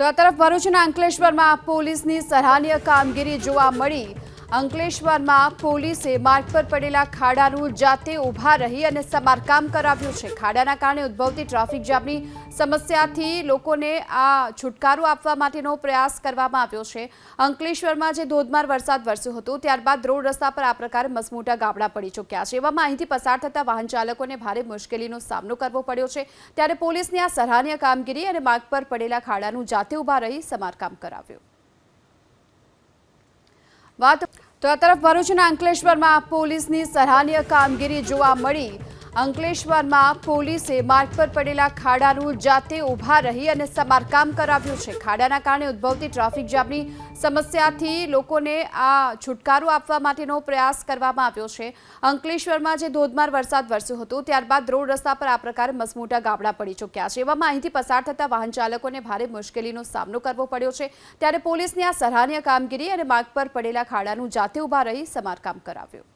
તો આ તરફ ભરૂચના અંકલેશ્વરમાં પોલીસની સરાહનીય કામગીરી જોવા મળી. અંકલેશ્વરમાં પોલીસે માર્ગ પર પડેલા ખાડાનું જાતે ઊભા રહી અને સમારકામ કરાવ્યું છે. ખાડાના કારણે ઉદ્ભવતી ટ્રાફિક જામની સમસ્યાથી લોકોને આ છુટકારો આપવા માટેનો પ્રયાસ કરવામાં આવ્યો છે. અંકલેશ્વરમાં જે ધોધમાર વરસાદ વરસ્યો હતો, ત્યારબાદ રોડ રસ્તા પર આ પ્રકારે મસમોટા ગાબડા પડી ચૂક્યા છે. એવામાં અહીંથી પસાર થતા વાહન ચાલકોને ભારે મુશ્કેલીનો સામનો કરવો પડ્યો છે. ત્યારે પોલીસની આ સરાહનીય કામગીરી અને માર્ગ પર પડેલા ખાડાનું જાતે ઊભા રહી સમારકામ કરાવ્યું. વાત તો આ તરફ ભરૂચના અંકલેશ્વરમાં પોલીસની સરાહનીય કામગીરી જોવા મળી. અંકલેશ્વરમાં પોલીસે માર્ગ પર પડેલા ખાડાનું જાતે ઊભા રહી અને સમારકામ કરાવ્યું છે. ખાડાના કારણે ઉદ્ભવતી ટ્રાફિક જામની સમસ્યાથી લોકોને આ છુટકારો આપવા માટેનો પ્રયાસ કરવામાં આવ્યો છે. અંકલેશ્વરમાં જે ધોધમાર વરસાદ વરસ્યો હતો, ત્યારબાદ રોડ રસ્તા પર આ પ્રકારે મસમોટા ગાબડા પડી ચૂક્યા છે. એવામાં અહીંથી પસાર થતા વાહન ચાલકોને ભારે મુશ્કેલીનો સામનો કરવો પડ્યો છે. ત્યારે પોલીસની આ સરાહનીય કામગીરી અને માર્ગ પર પડેલા ખાડાનું જાતે ઊભા રહી સમારકામ કરાવ્યું.